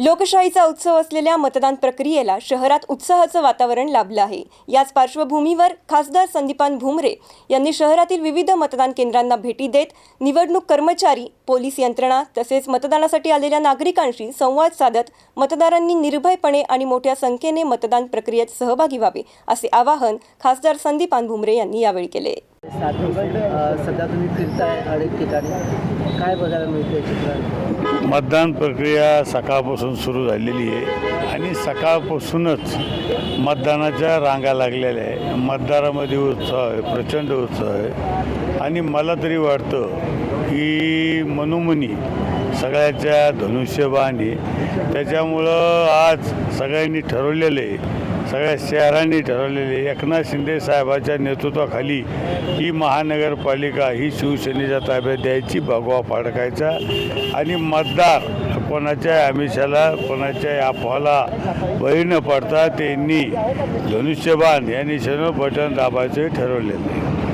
लोकशाहीचा उत्सव असलेल्या मतदान प्रक्रियेला शहरात उत्साहाचं वातावरण लाभलं आहे. याच पार्श्वभूमीवर खासदार संदीपान भुमरे यांनी शहरातील विविध मतदान केंद्रांना भेटी देत निवडणूक कर्मचारी पोलीस यंत्रणा तसेच मतदानासाठी आलेल्या नागरिकांशी संवाद साधत मतदारांनी निर्भयपणे आणि मोठ्या संख्येने मतदान प्रक्रियेत सहभागी व्हावे असे आवाहन खासदार संदीपान भुमरे यांनी यावेळी केले. सध्या तुम्ही फिरताय अनेक ठिकाणी. काय बघायला मतदान प्रक्रिया सकाळपासून सुरू झालेली आहे आणि सकाळपासूनच मतदानाच्या रांगा लागलेल्या आहे. मतदारामध्ये उत्साह आहे प्रचंड उत्साह आहे. आणि मला तरी वाटतं की मनोमनी सगळ्याच्या धनुष्यबाणी त्याच्यामुळं आज सगळ्यांनी ठरवलेलं आहे सगळ्या शहरांनी ठरवलेले एकनाथ शिंदे साहेबाच्या नेतृत्वाखाली ही महानगरपालिका ही शिवसेनेच्या ताब्यात द्यायची भगवा फाडकायचा आणि मतदार कोणाच्या आमिषाला कोणाच्या अफवाला बळी न पडता त्यांनी धनुष्यबाण यांनी शनो बटन दाबायचं ठरवलेलं आहे.